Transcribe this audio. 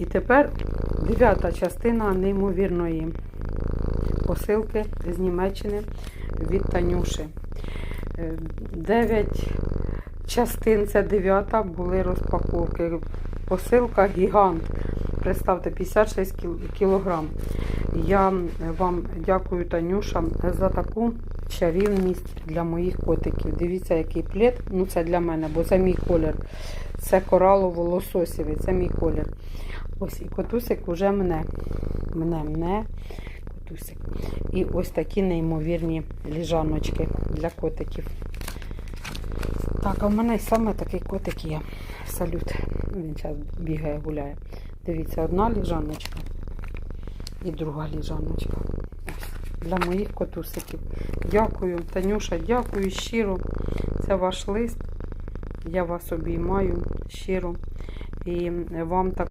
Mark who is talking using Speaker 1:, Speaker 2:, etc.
Speaker 1: І тепер дев'ята частина неймовірної посилки з Німеччини від Танюши. Е, Дев'ять частин, це дев'ята, були розпаковки. Посилка гігант. Представте, 56 кілограм. Я вам дякую, Танюша, за таку чарівність для моїх котиків. Дивіться, який плід. Ну, це для мене, бо це мій колір. Це коралово-лососєвий, це мій колір. Ось і котусик уже мене. Мене, мене, котусик. І ось такі неймовірні ліжаночки для котиків. Так, а в мене саме такий котик є. Салют. Він зараз бігає, гуляє. Дивіться, одна ліжаночка і друга ліжаночка. Для моїх котусиків. Дякую, Танюша, дякую щиро. Це ваш лист. Я вас обіймаю щиро. І вам так.